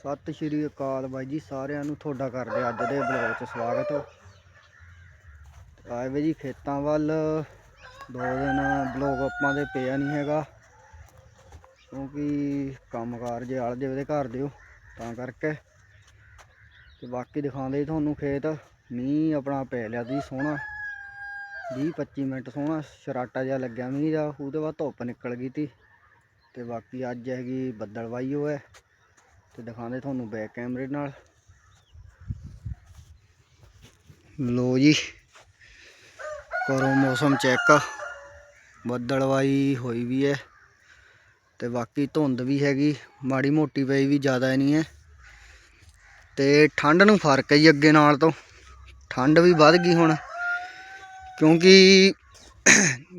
ਸਤਿ ਸ਼੍ਰੀ ਅਕਾਲ ਬਾਈ ਜੀ, ਸਾਰਿਆਂ ਨੂੰ ਤੁਹਾਡਾ ਕਰਦੇ ਅੱਜ ਦੇ ਬਲੌਗ 'ਚ ਸਵਾਗਤ। ਆਏ ਵੇ ਜੀ ਖੇਤਾਂ ਵੱਲ, ਦੋ ਦਿਨ ਬਲੌਗ ਆਪਾਂ ਦੇ ਪਿਆ ਨਹੀਂ ਹੈਗਾ। ਕਿਉਂਕਿ ਕੰਮਕਾਰ ਜੇ ਆਲ ਦੇ ਘਰ ਦਿਓ, ਤਾਂ ਕਰਕੇ। ਤੇ ਬਾਕੀ ਦਿਖਾਉਂਦੇ ਜੀ ਤੁਹਾਨੂੰ ਖੇਤ। ਮੀਂਹ ਆਪਣਾ ਪੈ ਲਿਆ ਸੀ ਸੋਹਣਾ। 20 25 ਮਿੰਟ ਸੋਹਣਾ, ਸ਼ਰਾਟਾ ਜਿਹਾ ਲੱਗਿਆ ਮੀਂਹ ਦਾ, ਉਹਦੇ ਬਾਅਦ ਧੁੱਪ ਨਿਕਲ ਗਈ ਤੀ। ਤੇ ਬਾਕੀ ਅੱਜ ਹੈਗੀ ਬੱਦਲਵਾਈ ਹੋਇਆ ਤੇ ਦਿਖਾਉਂਦੇ ਤੁਹਾਨੂੰ ਬੈਕ ਕੈਮਰੇ ਨਾਲ। ਲੋ ਜੀ ਕਰੋ ਮੌਸਮ ਚੈੱਕ ਬੱਦਲਵਾਈ ਹੋਈ ਵੀ ਹੈ ਤੇ ਬਾਕੀ ਧੁੰਦ ਵੀ ਹੈਗੀ, ਮਾੜੀ ਮੋਟੀ ਪਈ ਵੀ ਜ਼ਿਆਦਾ ਨਹੀਂ ਹੈ। ਤੇ ਠੰਡ ਨੂੰ ਫ਼ਰਕ ਹੈ ਜੀ ਅੱਗੇ ਨਾਲ ਤੋਂ। ਠੰਡ ਵੀ ਵੱਧ ਗਈ ਹੁਣ, ਕਿਉਂਕਿ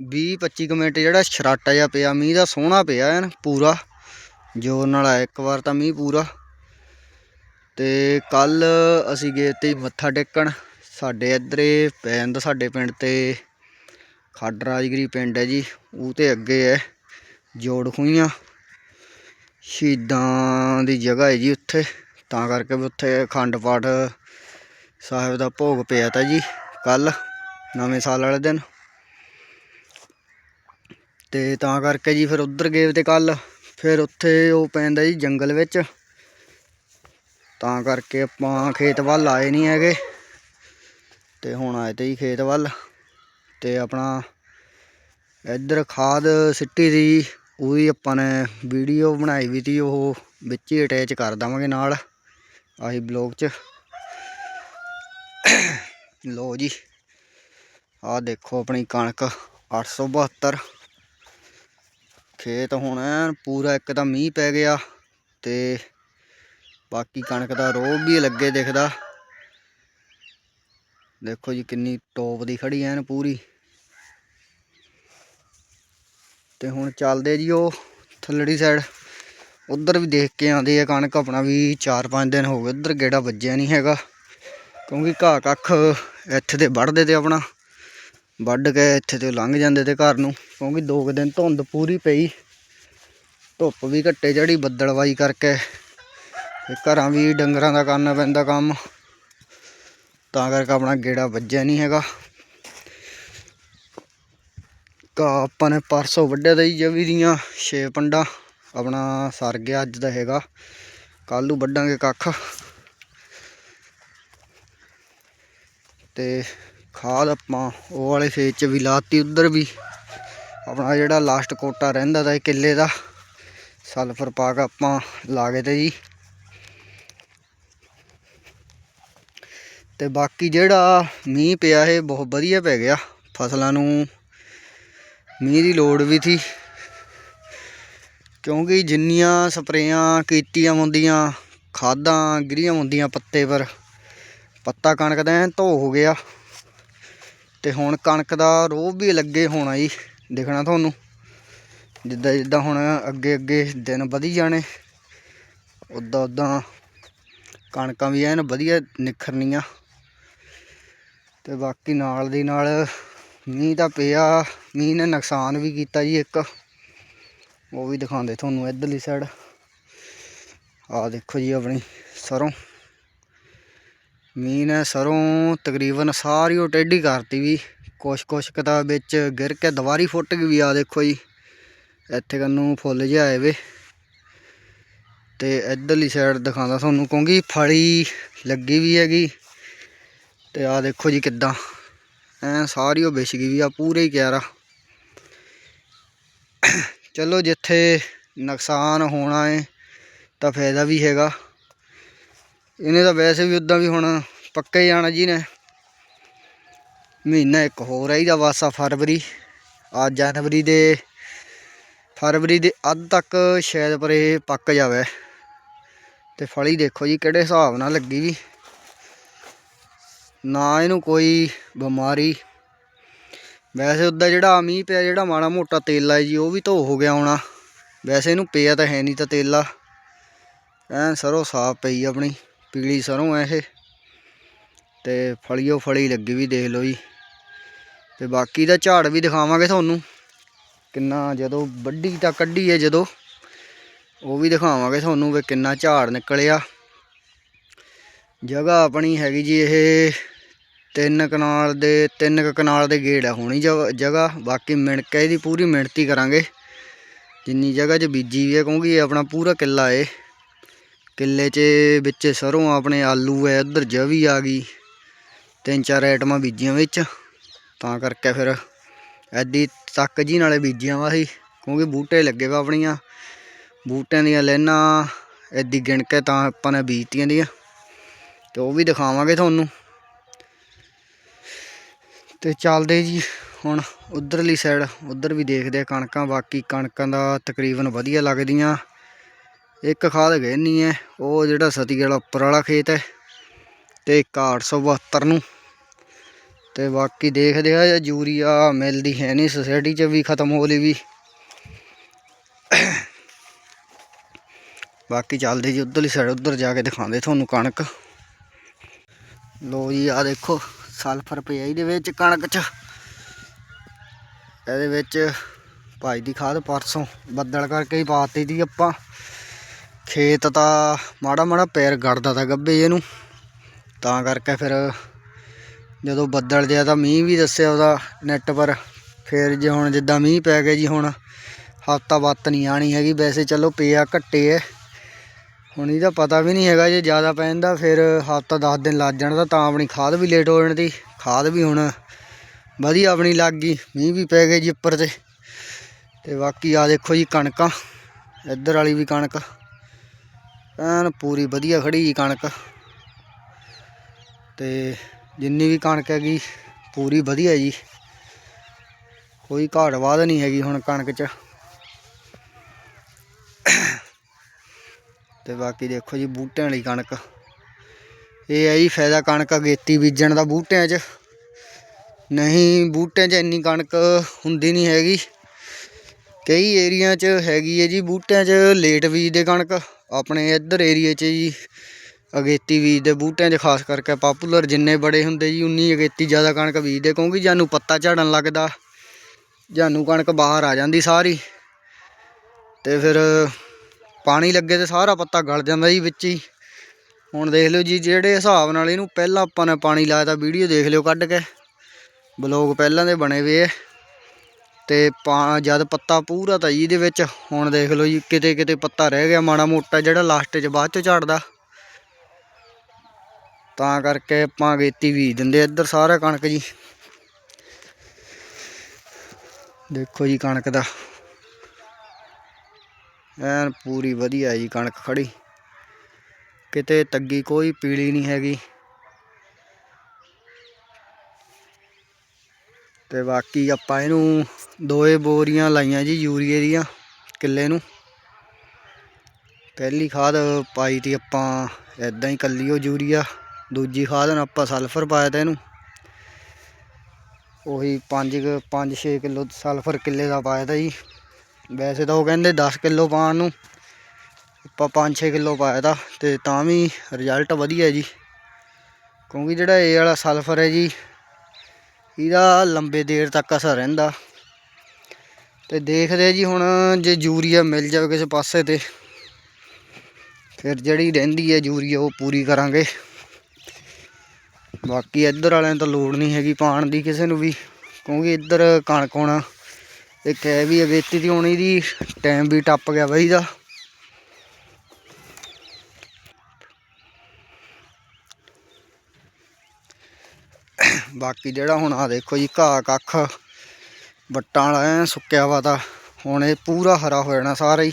20 25 ਮਿੰਟ ਜਿਹੜਾ ਛਰਾਟਾ ਜਿਹਾ ਪਿਆ, ਮੀਂਹ ਦਾ ਸੋਹਣਾ ਪਿਆ ਐਨ ਪੂਰਾ। ਜੋਰ ਨਾਲ ਆਇਆ ਇੱਕ ਵਾਰ ਤਾਂ ਮੀਂਹ ਪੂਰਾ। ਤੇ ਕੱਲ ਅਸੀਂ ਗਏ ਤੇ ਮੱਥਾ ਟੇਕਣ। ਸਾਡੇ ਇੱਧਰੇ ਪੈ ਜਾਂਦਾ ਸਾਡੇ ਪਿੰਡ ਤੇ ਖੱਡ ਰਾਜਗਰੀ ਪਿੰਡ ਹੈ ਜੀ, ਉਹ ਤੇ ਅੱਗੇ ਹੈ, ਜੋੜ ਖੂਹੀਆਂ। ਸ਼ਹੀਦਾਂ ਦੀ ਜਗ੍ਹਾ ਹੈ ਜੀ ਉੱਥੇ। ਤਾਂ ਕਰਕੇ ਵੀ ਉੱਥੇ ਅਖੰਡ ਪਾਠ ਸਾਹਿਬ ਦਾ ਭੋਗ ਪਿਆ ਤਾ ਜੀ ਕੱਲ, ਨਵੇਂ ਸਾਲ ਵਾਲੇ ਦਿਨ। ਤੇ ਤਾਂ ਕਰਕੇ ਜੀ ਫਿਰ ਉੱਧਰ ਗਏ ਤੇ ਕੱਲ। ਫਿਰ ਉੱਥੇ ਉਹ ਪੈਂਦਾ ਜੀ ਜੰਗਲ ਵਿੱਚ। ਤਾਂ ਕਰਕੇ ਆਪਾਂ ਖੇਤ ਵੱਲ ਆਏ ਨਹੀਂ ਹੈਗੇ। ਤੇ ਹੁਣ ਆਏ ਤੇ ਜੀ ਖੇਤ ਵੱਲ। ਤੇ ਆਪਣਾ ਇੱਧਰ ਖਾਦ ਸਿੱਟੀ ਦੀ ਉਹ ਵੀ ਆਪਾਂ ਨੇ ਵੀਡੀਓ ਬਣਾਈ ਵੀ ਤੀ, ਉਹ ਵਿੱਚ ਹੀ ਅਟੈਚ ਕਰ ਦਵਾਂਗੇ ਨਾਲ, ਆਹੀ ਬਲੌਗ 'ਚ। ਲੋ ਜੀ, ਆਹ ਦੇਖੋ ਆਪਣੀ ਕਣਕ 872 ਖੇਤ ਹੁਣ ਐਨ ਪੂਰਾ ਇੱਕ ਤਾਂ ਮੀਂਹ ਪੈ ਗਿਆ ਤੇ ਬਾਕੀ ਕਣਕ ਦਾ ਰੋਹ ਵੀ ਲੱਗੇ ਦਿਖਦਾ। ਦੇਖੋ ਜੀ ਕਿੰਨੀ ਟੋਪ ਦੀ ਖੜੀ ਐਨ ਪੂਰੀ। ਤੇ ਹੁਣ ਚੱਲਦੇ ਜੀ ਉਹ ਥੱਲੜੀ ਸਾਈਡ ਉਧਰ ਵੀ ਦੇਖ ਕੇ ਆਂਦੇ ਆ ਕਣਕ ਆਪਣਾ ਵੀ 4-5 ਦਿਨ ਹੋ ਗਏ, ਉਧਰ ਗੇੜਾ ਵੱਜਿਆ ਨਹੀਂ ਹੈਗਾ। ਕਿਉਂਕਿ ਘਾਹ ਕੱਖ ਇੱਥੇ ਤੇ ਵੱਢਦੇ ਤੇ ਆਪਣਾ। ਵੱਢ ਕੇ ਇੱਥੇ ਤੇ ਲੰਘ ਜਾਂਦੇ ਤੇ ਘਰ ਨੂੰ, ਕਿਉਂਕਿ ਦੋ ਕੁ ਦਿਨ ਧੁੰਦ ਪੂਰੀ ਪਈ, ਧੁੱਪ ਵੀ ਘੱਟੇ ਚੜੀ ਬੱਦਲਵਾਈ ਕਰਕੇ, ਤੇ ਘਰਾਂ ਵੀ ਡੰਗਰਾਂ ਦਾ ਕਰਨਾ ਪੈਂਦਾ ਕੰਮ, ਤਾਂ ਕਰਕੇ ਆਪਣਾ ਗੇੜਾ ਵੱਜਿਆ ਨਹੀਂ ਹੈਗਾ। ਕਾ ਆਪਾਂ ਨੇ ਪਰਸੋਂ ਵੱਢਿਆ ਤਾਂ ਜੀ ਜਵੀ ਦੀਆਂ 6 ਪੰਡਾ, ਆਪਣਾ ਸਰ ਗਿਆ ਅੱਜ ਦਾ ਹੈਗਾ ਕੱਲ ਨੂੰ ਵੱਢਾਂਗੇ ਕੱਖ। ਤੇ ਖਾਦ ਆਪਾਂ ਉਹ ਵਾਲੇ ਫੇਜ ਚ ਵੀ ਲਾਤੀ, ਉਧਰ ਵੀ। ਆਪਣਾ ਜਿਹੜਾ ਲਾਸਟ ਕੋਟਾ ਰਹਿੰਦਾ ਤਾਂ ਕਿੱਲੇ ਦਾ ਸਲਫਰ ਪਾ ਕੇ ਆਪਾਂ ਲਾ ਗਏ ਤੇ ਜੀ। ਤੇ ਬਾਕੀ ਜਿਹੜਾ ਮੀਂਹ ਪਿਆ ਇਹ ਬਹੁਤ ਵਧੀਆ ਪੈ ਗਿਆ, ਫਸਲਾਂ ਨੂੰ। ਮੀਂਹ ਦੀ ਲੋੜ ਵੀ ਸੀ ਕਿਉਂਕਿ ਜਿੰਨੀਆਂ ਸਪਰੇਆਂ ਕੀਤੀਆਂ ਹੁੰਦੀਆਂ, ਖਾਦਾਂ ਗਿਰੀਆਂ ਹੁੰਦੀਆਂ ਪੱਤੇ ਪਰ, ਪੱਤਾ ਕਣਕ ਦਾ ਐਨ ਧੋ ਹੋ ਗਿਆ। ਤੇ ਹੁਣ ਕਣਕ ਦਾ ਰੋਹ ਵੀ ਲੱਗੇ ਹੋਣਾ ਜੀ, ਦਿਖਣਾ ਤੁਹਾਨੂੰ। ਜਿੱਦਾਂ ਜਿੱਦਾਂ ਹੁਣ ਅੱਗੇ ਅੱਗੇ ਦਿਨ ਵਧੀ ਜਾਣੇ ਉਦਾਂ ਉਦਾਂ ਕਣਕਾਂ ਵੀ ਐਨ ਵਧੀਆ ਨਿਖਰਨੀਆਂ। ਤੇ ਬਾਕੀ ਨਾਲ ਦੀ ਨਾਲ ਮੀਂਹ ਤਾਂ ਪਿਆ, ਮੀਂਹ ਨੇ ਨੁਕਸਾਨ ਵੀ ਕੀਤਾ ਜੀ ਇੱਕ। ਉਹ ਵੀ ਦਿਖਾਉਂਦੇ ਤੁਹਾਨੂੰ ਇੱਧਰਲੀ ਸਾਈਡ ਆਹ ਦੇਖੋ ਜੀ ਆਪਣੀ ਸਰੋਂ। ਮੀਂਹ ਨੇ ਸਰੋਂ ਤਕਰੀਬਨ ਸਾਰੀ ਉਹ ਟੇਢੀ ਕਰਤੀ ਵੀ। ਕੁਛ ਕੁਛ ਕਿਤਾ ਵਿੱਚ ਗਿਰ ਕੇ ਦੁਬਾਰੀ ਫੁੱਟ ਗਈ ਵੀ ਆ ਦੇਖੋ ਜੀ, ਇੱਥੇ ਕੰਨੂ ਫੁੱਲ ਜਿਹਾ ਆਏ ਵੇ। ਤੇ ਇੱਧਰਲੀ ਸਾਈਡ ਦਿਖਾਉਂਦਾ ਤੁਹਾਨੂੰ, ਕਿਉਂਕਿ ਫਲੀ ਲੱਗੀ ਵੀ ਹੈਗੀ। ਤੇ ਆ ਦੇਖੋ ਜੀ ਕਿੱਦਾਂ, ਐ ਸਾਰੀ ਉਹ ਵਿਛ ਗਈ ਵੀ ਆ ਪੂਰੇ ਹੀ ਕਿਆਰਾ। ਚਲੋ ਜਿੱਥੇ ਨੁਕਸਾਨ ਹੋਣਾ ਹੈ ਤਾਂ ਫਾਇਦਾ ਵੀ ਹੈਗਾ। ਇਹਨੇ ਤਾਂ ਵੈਸੇ ਵੀ ਉਦਾਂ ਵੀ ਹੁਣ ਪੱਕਾ ਹੀ ਆਣਾ ਜੀ ਨੇ। ਮਹੀਨਾ ਇੱਕ ਹੋਰ ਆਈਦਾ ਵਾਸਾ ਫਰਵਰੀ। ਆ ਜਨਵਰੀ ਦੇ, ਫਰਵਰੀ ਦੇ ਅੱਧ ਤੱਕ ਸ਼ਾਇਦ ਪਰ ਇਹ ਪੱਕ ਜਾਵੇ। ਤੇ ਫਲੀ ਦੇਖੋ ਜੀ ਕਿਹੜੇ ਹਿਸਾਬ ਨਾਲ ਲੱਗੀ ਵੀ ਨਾ ਇਹਨੂੰ ਕੋਈ ਬਿਮਾਰੀ। ਵੈਸੇ ਉੱਦਾਂ ਜਿਹੜਾ ਮੀਂਹ ਪਿਆ, ਜਿਹੜਾ ਮਾੜਾ ਮੋਟਾ ਤੇਲਾ ਜੀ, ਉਹ ਵੀ ਧੋ ਹੋ ਗਿਆ ਹੋਣਾ। ਵੈਸੇ ਇਹਨੂੰ ਪਿਆ ਤਾਂ ਹੈ ਨਹੀਂ ਤਾਂ ਤੇਲਾ। ਐਨ ਸਰੋਂ ਸਾਫ਼ ਪਈ ਆਪਣੀ। ਪੀਲੀ ਸਰੋਂ ਹੈ ਇਹ। ਤੇ ਫਲੀਓ ਫਲੀ ਲੱਗੀ ਵੀ ਦੇਖ ਲਓ ਜੀ। ਤੇ ਬਾਕੀ ਦਾ ਝਾੜ ਵੀ ਦਿਖਾਵਾਂਗੇ ਤੁਹਾਨੂੰ। ਕਿੰਨਾ ਜਦੋਂ ਵੱਡੀ ਤਾਂ ਕੱਢੀ ਹੈ ਜਦੋਂ। ਉਹ ਵੀ ਦਿਖਾਵਾਂਗੇ ਤੁਹਾਨੂੰ ਵੀ ਕਿੰਨਾ ਝਾੜ ਨਿਕਲਿਆ। ਜਗ੍ਹਾ ਆਪਣੀ ਹੈਗੀ ਜੀ ਇਹ ਤਿੰਨ ਕਨਾਲ ਦੇ, ਤਿੰਨ ਕੁ ਕਨਾਲ ਦੇ ਗੇੜ ਆ ਹੋਣੀ ਜਗ੍ਹਾ ਬਾਕੀ ਮਿਣ ਕੇ ਇਹਦੀ ਪੂਰੀ ਮਿਣਤੀ ਕਰਾਂਗੇ। ਜਿੰਨੀ ਜਗ੍ਹਾ 'ਚ ਬੀਜੀ ਵੀ ਹੈ ਕਿਉਂਕਿ ਇਹ ਆਪਣਾ ਪੂਰਾ ਕਿੱਲਾ ਏ। ਕਿੱਲੇ 'ਚ ਵਿੱਚ ਸਰੋਂ ਆਪਣੇ ਆਲੂ ਹੈ ਉਧਰ ਜਵੀ ਆ ਗਈ। ਤਿੰਨ ਚਾਰ ਆਈਟਮਾਂ ਬੀਜੀਆਂ ਵਿੱਚ। ਤਾਂ ਕਰਕੇ ਫਿਰ ਐਦੀ ਤੱਕ ਜੀ ਨਾਲੇ ਬੀਜੀਆਂ ਵਾ ਸੀ ਕਿਉਂਕਿ ਬੂਟੇ ਲੱਗੇ ਵਾ ਆਪਣੀਆਂ। ਬੂਟਿਆਂ ਦੀਆਂ ਲੈਣਾ ਐਦੀ ਗਿਣ ਕੇ ਤਾਂ ਆਪਾਂ ਨੇ ਬੀਜਤੀਆਂ ਦੀਆਂ। ਤੇ ਉਹ ਵੀ ਦਿਖਾਵਾਂਗੇ ਤੁਹਾਨੂੰ। ਤੇ ਚੱਲਦੇ ਜੀ ਹੁਣ ਉਧਰਲੀ ਸਾਈਡ ਉਧਰ ਵੀ ਦੇਖਦੇ ਆ ਕਣਕਾਂ, ਬਾਕੀ ਕਣਕਾਂ ਦਾ ਤਕਰੀਬਨ ਵਧੀਆ ਲੱਗਦੀਆਂ। ਇੱਕ ਖਾਦ ਗਏ ਹੈ, ਉਹ ਜਿਹੜਾ ਸਤੀ ਵਾਲਾ ਉੱਪਰ ਵਾਲਾ ਖੇਤ ਹੈ ਤੇ ਇੱਕ 872 ਨੂੰ। ਤੇ ਬਾਕੀ ਦੇਖਦੇ ਆ, ਯੂਰੀਆ ਮਿਲਦੀ ਹੈ ਨਹੀਂ ਸੋਸਾਇਟੀ 'ਚ ਵੀ, ਖਤਮ ਹੋ ਲਈ ਵੀ। ਬਾਕੀ ਚੱਲਦੇ ਜੀ ਉਧਰਲੀ ਸਾਈਡ ਉਧਰ ਜਾ ਕੇ ਦਿਖਾਉਂਦੇ ਤੁਹਾਨੂੰ ਕਣਕ। ਲੋ ਜੀ ਆ ਦੇਖੋ ਸਲਫਰ ਪਿਆ ਇਹਦੇ ਵਿੱਚ ਕਣਕ 'ਚ। ਇਹਦੇ ਵਿੱਚ ਭਾਈ ਦੀ ਖਾਦ ਪਰਸੋਂ, ਬੱਦਲ ਕਰਕੇ ਹੀ ਪਾਤੀ ਦੀ ਆਪਾਂ। ਖੇਤ ਤਾਂ ਮਾੜਾ ਮਾੜਾ ਪੈਰ ਗੜਦਾ ਤਾਂ ਗੱਬੇ ਇਹਨੂੰ ਤਾਂ ਕਰਕੇ ਫਿਰ ਜਦੋਂ ਬੱਦਲ ਜਿਆ ਤਾਂ ਮੀਂਹ ਵੀ ਦੱਸਿਆ ਉਹਦਾ ਨੈੱਟ ਪਰ, ਫਿਰ ਜੇ ਹੁਣ ਜਿੱਦਾਂ ਮੀਂਹ ਪੈ ਗਿਆ ਜੀ ਹੁਣ ਹਫਤਾ ਵੱਤ ਨਹੀਂ ਆਣੀ ਹੈਗੀ। ਵੈਸੇ ਚਲੋ ਪਿਆ ਘੱਟੇ ਐ। ਹੁਣ ਇਹਦਾ ਪਤਾ ਵੀ ਨਹੀਂ ਹੈਗਾ ਜੇ ਜ਼ਿਆਦਾ ਪੈਂਦਾ ਫਿਰ ਹਫਤਾ 10 ਦਿਨ ਲੱਗ ਜਾਣਾ ਤਾਂ ਆਪਣੀ ਖਾਦ ਵੀ ਲੇਟ ਹੋ ਜਾਣ ਦੀ ਖਾਦ ਵੀ ਹੁਣ ਵਧੀਆ ਆਪਣੀ ਲੱਗ ਗਈ, ਮੀਂਹ ਵੀ ਪੈ ਗਏ ਜੀ ਉੱਪਰ ਤੇ। ਤੇ ਬਾਕੀ ਆ ਦੇਖੋ ਜੀ ਕਣਕਾਂ, ਇੱਧਰ ਵਾਲੀ ਵੀ ਕਣਕ। ਐਨ ਪੂਰੀ ਵਧੀਆ ਖੜੀ ਜੀ ਕਣਕ। ਤੇ ਜਿੰਨੀ ਵੀ ਕਣਕ ਹੈਗੀ, ਪੂਰੀ ਵਧੀਆ ਜੀ। ਕੋਈ ਘਾਟ ਵਾਧ ਨਹੀਂ ਹੈਗੀ ਹੁਣ ਕਣਕ 'ਚ। ਤੇ ਬਾਕੀ ਦੇਖੋ ਜੀ ਬੂਟਿਆਂ ਵਾਲੀ ਕਣਕ। ਇਹ ਹੈ ਜੀ ਫਾਇਦਾ ਕਣਕ ਅਗੇਤੀ ਬੀਜਣ ਦਾ ਬੂਟਿਆਂ 'ਚ। ਨਹੀਂ, ਬੂਟਿਆਂ 'ਚ ਇੰਨੀ ਕਣਕ ਹੁੰਦੀ ਨਹੀਂ ਹੈਗੀ। ਕਈ ਏਰੀਆ 'ਚ ਹੈਗੀ ਹੈ ਜੀ ਬੂਟਿਆਂ 'ਚ ਲੇਟ ਬੀਜਦੇ ਕਣਕ। ਆਪਣੇ ਇੱਧਰ ਏਰੀਏ 'ਚ ਜੀ ਅਗੇਤੀ ਬੀਜਦੇ ਬੂਟਿਆਂ 'ਚ ਖਾਸ ਕਰਕੇ ਪਾਪੂਲਰ ਜਿੰਨੇ ਬੜੇ ਹੁੰਦੇ ਜੀ, ਉਨੀ ਅਗੇਤੀ ਜ਼ਿਆਦਾ ਕਣਕ ਬੀਜਦੇ ਕਿਉਂਕਿ ਜਾਨੂੰ ਪੱਤਾ ਝੜਨ ਲੱਗਦਾ, ਜਾਨੂੰ ਕਣਕ ਬਾਹਰ ਆ ਜਾਂਦੀ ਸਾਰੀ ਤੇ ਫਿਰ ਪਾਣੀ ਲੱਗੇ ਤੇ ਸਾਰਾ ਪੱਤਾ ਗਲ ਜਾਂਦਾ ਜੀ ਵਿੱਚ ਹੀ। ਹੁਣ ਦੇਖ ਲਿਓ ਜੀ, ਜਿਹੜੇ ਹਿਸਾਬ ਨਾਲ ਇਹਨੂੰ ਪਹਿਲਾਂ ਆਪਾਂ ਨੇ ਪਾਣੀ ਲਾਇਆ ਤਾਂ ਵੀਡੀਓ ਦੇਖ ਲਿਓ ਕੱਢ ਕੇ। ਬਲੌਗ ਪਹਿਲਾਂ ਦੇ ਬਣੇ ਹੋਏ ਆ। ਤੇ ਪਾ, ਜਦ ਪੱਤਾ ਪੂਰਾ ਤਾਂ ਜੀ ਇਹਦੇ ਵਿੱਚ, ਹੁਣ ਦੇਖ ਲਓ ਜੀ, ਕਿਤੇ ਕਿਤੇ ਪੱਤਾ ਰਹਿ ਗਿਆ ਮਾੜਾ ਮੋਟਾ, ਜਿਹੜਾ ਲਾਸਟ 'ਚ ਬਾਅਦ 'ਚ ਝੜਦਾ। ਤਾਂ ਕਰਕੇ ਆਪਾਂ ਗੇਤੀ ਵੀ ਦਿੰਦੇ ਇੱਧਰ ਸਾਰਾ ਕਣਕ ਜੀ। ਦੇਖੋ ਜੀ ਕਣਕ ਦਾ। ਐਨ ਪੂਰੀ ਵਧੀਆ ਜੀ ਕਣਕ ਖੜੀ। ਕਿਤੇ ਤੱਗੀ ਕੋਈ ਪੀਲੀ ਨਹੀਂ ਹੈਗੀ। ਤੇ ਬਾਕੀ ਆਪਾਂ ਇਹਨੂੰ ਦੋਏ ਬੋਰੀਆਂ ਲਾਈਆਂ ਜੀ ਯੂਰੀਏ ਦੀਆਂ ਕਿੱਲੇ ਨੂੰ। ਪਹਿਲੀ ਖਾਦ ਪਾਈ ਤੀ ਆਪਾਂ ਐਦਾਂ ਹੀ ਕੱਲੀ ਉਹ ਯੂਰੀਆ, ਦੂਜੀ ਖਾਦ ਨਾਲ ਆਪਾਂ ਸਲਫਰ ਪਾਇਆ ਤਾ ਇਹਨੂੰ। ਉਹੀ 5 5 6 ਕਿਲੋ ਸਲਫਰ ਕਿੱਲੇ ਦਾ ਪਾਇਆ ਤਾ ਜੀ। ਵੈਸੇ ਤਾਂ ਉਹ ਕਹਿੰਦੇ 10 ਕਿਲੋ ਪਾਉਣ ਨੂੰ, ਆਪਾਂ 5-6 ਕਿਲੋ ਪਾਇਆ ਤਾ ਤੇ ਤਾਂ ਵੀ ਰਿਜ਼ਲਟ ਵਧੀਆ ਜੀ। ਕਿਉਂਕਿ ਜਿਹੜਾ ਇਹ ਵਾਲਾ ਸਲਫਰ ਹੈ ਜੀ ਇਹਦਾ ਲੰਬੇ ਦੇਰ ਤੱਕ ਅਸਰ ਰਹਿੰਦਾ। ਤੇ ਦੇਖਦੇ ਜੀ ਹੁਣ ਜੇ ਯੂਰੀਆ ਮਿਲ ਜਾਵੇ ਕਿਸੇ ਪਾਸੇ ਤੇ, ਫਿਰ ਜਿਹੜੀ ਰਹਿੰਦੀ ਹੈ ਯੂਰੀਆ ਉਹ ਪੂਰੀ ਕਰਾਂਗੇ। ਬਾਕੀ ਇੱਧਰ ਵਾਲਿਆਂ ਨੂੰ ਤਾਂ ਲੋੜ ਨਹੀਂ ਹੈਗੀ ਪਾਣ ਦੀ ਕਿਸੇ ਨੂੰ ਵੀ, ਕਿਉਂਕਿ ਇੱਧਰ ਕਣਕ ਹੋਣਾ, ਇੱਕ ਹੈ ਵੀ ਅਗੇਤੀ ਦੀ ਹੋਣੀ ਦੀ ਟਾਈਮ ਵੀ ਟੱਪ ਗਿਆ ਬਈ ਦਾ। ਬਾਕੀ ਜਿਹੜਾ ਹੁਣ ਆ ਦੇਖੋ ਜੀ ਘਾਹ ਕੱਖ, ਵੱਟਾਂ ਵਾਲਾ ਐਂ ਸੁੱਕਿਆ ਵਾ ਤਾਂ ਹੁਣ ਇਹ ਪੂਰਾ ਹਰਾ ਹੋ ਜਾਣਾ ਸਾਰਾ ਹੀ।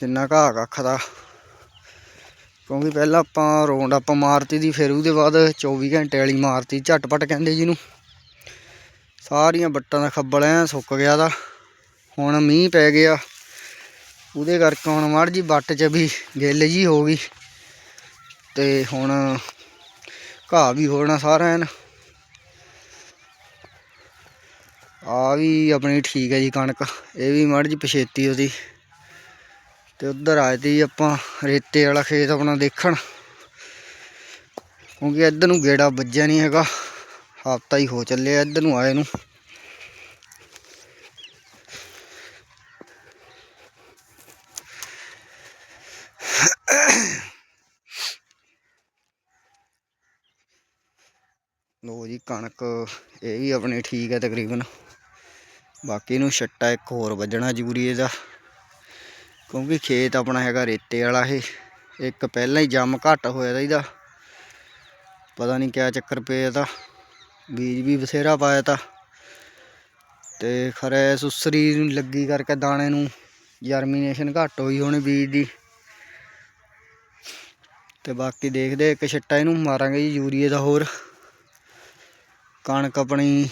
ਜਿੰਨਾ ਘਾਹ ਕੱਖ ਦਾ। ਕਿਉਂਕਿ ਪਹਿਲਾਂ ਆਪਾਂ ਰੌਂਡ ਅਪ ਮਾਰਤੀ ਦੀ, ਫਿਰ ਉਹਦੇ ਬਾਅਦ 24 ਘੰਟੇ ਵਾਲੀ ਮਾਰਤੀ, ਝਟਪਟ ਕਹਿੰਦੇ ਜਿਹਨੂੰ ਸਾਰੀਆਂ ਵੱਟਾਂ ਦਾ ਖੱਬਲ ਐ ਸੁੱਕ ਗਿਆ ਦਾ। ਹੁਣ ਮੀਂਹ ਪੈ ਗਿਆ। ਉਹਦੇ ਕਰਕੇ ਹੁਣ ਮੜ ਜੀ ਵੱਟ 'ਚ ਵੀ ਗਿੱਲ ਜੀ ਹੋ ਗਈ। ਤੇ ਹੁਣ ਘਾਹ ਵੀ ਹੋਣਾ ਸਾਰਾ ਐਨ ਆ ਵੀ ਆਪਣੀ ਠੀਕ ਹੈ ਜੀ ਕਣਕ, ਇਹ ਵੀ ਮੜ ਜੀ ਪਛੇਤੀ ਉਹਦੀ। ਤੇ ਉਧਰ ਆਏ ਤੀ ਆਪਾਂ ਰੇਤੇ ਵਾਲਾ ਖੇਤ ਆਪਣਾ ਦੇਖਣ। ਕਿਉਂਕਿ ਇੱਧਰ ਨੂੰ ਗੇੜਾ ਵੱਜਿਆ ਨਹੀਂ ਹੈਗਾ। ਹਫਤਾ ਹੀ ਹੋ ਚੱਲਿਆ ਇੱਧਰ ਨੂੰ ਆਏ ਨੂੰ ਲੋ ਜੀ ਕਣਕ ਇਹ ਵੀ ਆਪਣੀ ਠੀਕ ਹੈ ਤਕਰੀਬਨ। ਬਾਕੀ ਨੂੰ ਛੱਟਾ ਇੱਕ ਹੋਰ ਵੱਜਣਾ ਜ਼ਰੂਰੀ ਇਹਦਾ। ਕਿਉਂਕਿ ਖੇਤ ਆਪਣਾ ਹੈਗਾ ਰੇਤੇ ਵਾਲਾ ਇਹ। ਇੱਕ ਪਹਿਲਾਂ ਹੀ ਜੰਮ ਘੱਟ ਹੋਇਆ ਦਾ ਇਹਦਾ। ਪਤਾ ਨਹੀਂ ਕਿਆ ਚੱਕਰ ਪਿਆ ਤਾਂ ਬੀਜ ਵੀ ਬਥੇਰਾ ਪਾਇਆ ਤਾ। ਤੇ ਖਰੇ ਸੁਸਰੀ ਨੂੰ ਲੱਗੀ ਕਰਕੇ ਦਾਣੇ ਨੂੰ ਜਰਮੀਨੇਸ਼ਨ ਘੱਟ ਹੋਈ ਹੋਣੀ ਬੀਜ ਦੀ। ਤੇ ਬਾਕੀ ਦੇਖਦੇ ਇੱਕ ਛਿੱਟਾ ਇਹਨੂੰ ਮਾਰਾਂਗੇ ਜੀ ਯੂਰੀਏ ਦਾ ਹੋਰ। ਕਣਕ ਆਪਣੀ,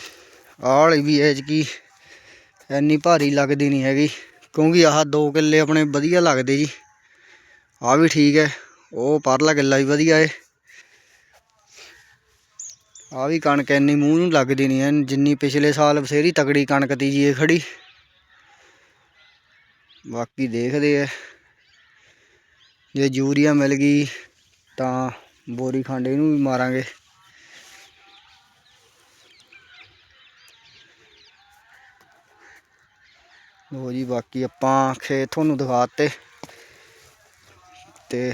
ਆਹ ਵਾਲੀ ਵੀ ਐਜ ਕੀ ਇੰਨੀ ਭਾਰੀ ਲੱਗਦੀ ਨਹੀਂ ਹੈਗੀ, ਕਿਉਂਕਿ ਆਹ 2 ਕਿੱਲੇ ਆਪਣੇ ਵਧੀਆ ਲੱਗਦੇ ਜੀ। ਆਹ ਵੀ ਠੀਕ ਹੈ, ਉਹ ਪਰਲਾ ਕਿੱਲਾ ਵੀ ਵਧੀਆ ਹੈ ਆਹ ਵੀ ਕਣਕ ਇੰਨੀ ਮੂੰਹ ਨੂੰ ਲੱਗਦੀ ਨਹੀਂ ਐ ਜਿੰਨੀ ਪਿਛਲੇ ਸਾਲ ਬਸੇਰੀ ਤਕੜੀ ਕਣਕ ਤੀ ਜੀ ਇਹ ਖੜੀ। ਬਾਕੀ ਦੇਖਦੇ ਐ ਜੇ ਯੂਰੀਆ ਮਿਲ ਗਈ ਤਾਂ ਬੋਰੀ ਖੰਡ ਇਹਨੂੰ ਵੀ ਮਾਰਾਂਗੇ। ਲੋ ਜੀ ਬਾਕੀ ਆਪਾਂ ਖੇਤ ਤੁਹਾਨੂੰ ਦਿਖਾਤੇ ਤੇ